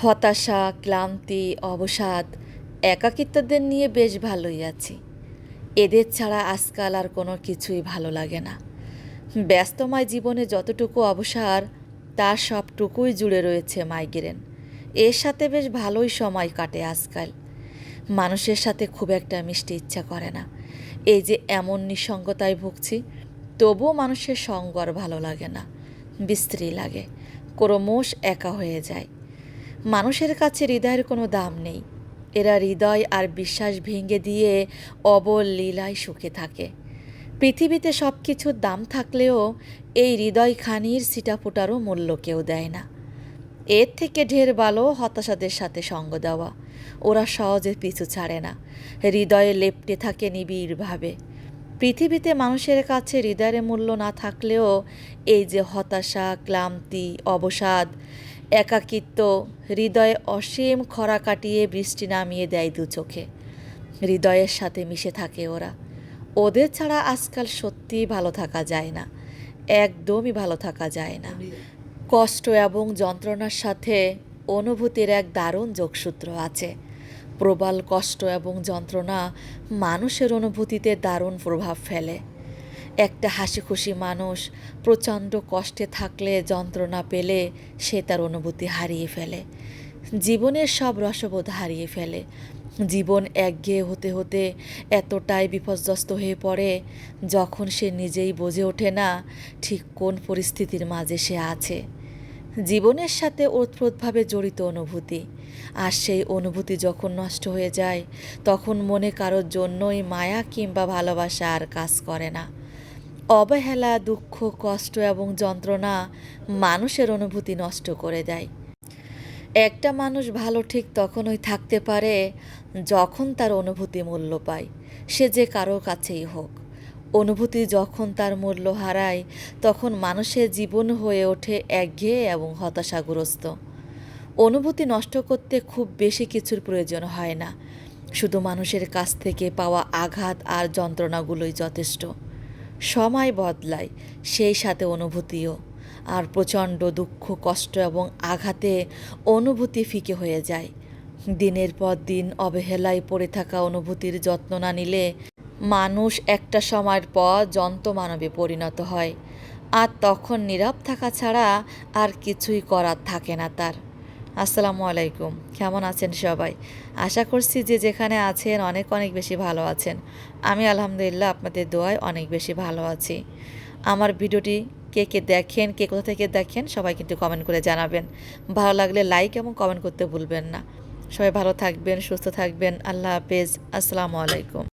হতাশা, ক্লান্তি, অবসাদ একাকিত্বদের নিয়ে বেশ ভালোই আছি। এদের ছাড়া আজকাল আর কোনো কিছুই ভালো লাগে না। ব্যস্তময় জীবনে যতটুকু অবসার, তার সবটুকুই জুড়ে রয়েছে মাইগ্রেন। এর সাথে বেশ ভালোই সময় কাটে আজকাল। মানুষের সাথে খুব একটা মিশতে ইচ্ছা করে না। এই যে এমন নিঃসঙ্গতায় ভুগছি, তবুও মানুষের সঙ্গ আর ভালো লাগে না। বিশ্রী লাগে। ক্রমশ একা হয়ে যায়। মানুষের কাছে হৃদয়ের কোনো দাম নেই। এরা হৃদয় আর বিশ্বাস ভেঙে দিয়ে অবল লীলায় সুখে থাকে। পৃথিবীতে সব কিছুর দাম থাকলেও এই হৃদয় হৃদয়খানির সিটাফোটারও মূল্য কেউ দেয় না। এর থেকে ঢের ভালো হতাশাদের সাথে সঙ্গ দেওয়া। ওরা সহজে পিছু ছাড়ে না। হৃদয়ে লেপ্টে থাকে নিবিড়ভাবে। পৃথিবীতে মানুষের কাছে হৃদয়ের মূল্য না থাকলেও এই যে হতাশা, ক্লান্তি, অবসাদ একাকিত্ব, হৃদয়ে অসীম খরা কাটিয়ে বৃষ্টি নামিয়ে দেয় দু চোখে। হৃদয়ের সাথে মিশে থাকে ওরা। ওদের ছাড়া আজকাল সত্যিই ভালো থাকা যায় না। একদমই ভালো থাকা যায় না। কষ্ট এবং যন্ত্রণার সাথে অনুভূতির এক দারুণ যোগসূত্র আছে। প্রবল কষ্ট এবং যন্ত্রণা মানুষের অনুভূতিতে দারুণ প্রভাব ফেলে। একটা হাসি খুশি মানুষ প্রচণ্ড কষ্টে থাকলে, যন্ত্রণা পেলে সে তার অনুভূতি হারিয়ে ফেলে। জীবনের সব রসবোধ হারিয়ে ফেলে। জীবন একঘেয়ে হতে হতে এতটাই বিপর্যস্ত হয়ে পড়ে, যখন সে নিজেই বোঝে ওঠে না ঠিক কোন পরিস্থিতির মাঝে সে আছে। জীবনের সাথে ওতপ্রোতভাবে জড়িত অনুভূতি। আর সেই অনুভূতি যখন নষ্ট হয়ে যায়, তখন মনে কারোর জন্যই মায়া কিংবা ভালোবাসা আর কাজ করে না। অবহেলা, দুঃখ, কষ্ট এবং যন্ত্রণা মানুষের অনুভূতি নষ্ট করে দেয়। একটা মানুষ ভালো ঠিক তখনই থাকতে পারে যখন তার অনুভূতি মূল্য পায়। সে যে কারও কাছেই হোক। অনুভূতি যখন তার মূল্য হারায়, তখন মানুষের জীবন হয়ে ওঠে একঘেয়ে এবং হতাশাগ্রস্ত। অনুভূতি নষ্ট করতে খুব বেশি কিছুর প্রয়োজন হয় না। শুধু মানুষের কাছ থেকে পাওয়া আঘাত আর যন্ত্রণাগুলোই যথেষ্ট। সময় বদলায় সেই সাথে অনুভূতিও। আর প্রচণ্ড দুঃখ, কষ্ট এবং আঘাতে অনুভূতি ফিকে হয়ে যায়। দিনের পর দিন অবহেলায় পড়ে থাকা অনুভূতির যত্ন না নিলে মানুষ একটা সময়ের পর যন্ত্র মানবে পরিণত হয়। আর তখন নীরব থাকা ছাড়া আর কিছুই করার থাকে না তার। আসসালামু আলাইকুম। কেমন আছেন সবাই? আশা করছি যে যেখানে আছেন অনেক অনেক বেশি ভালো আছেন। আমি আলহামদুলিল্লাহ আপনাদের দোয়ায় অনেক বেশি ভালো আছি। আমার ভিডিওটি কে কে দেখেন, কে কোথা থেকে দেখেন সবাই কিন্তু কমেন্ট করে জানাবেন। ভালো লাগলে লাইক এবং কমেন্ট করতে ভুলবেন না। সবাই ভালো থাকবেন, সুস্থ থাকবেন। আল্লাহ হাফেজ। আসসালামু আলাইকুম।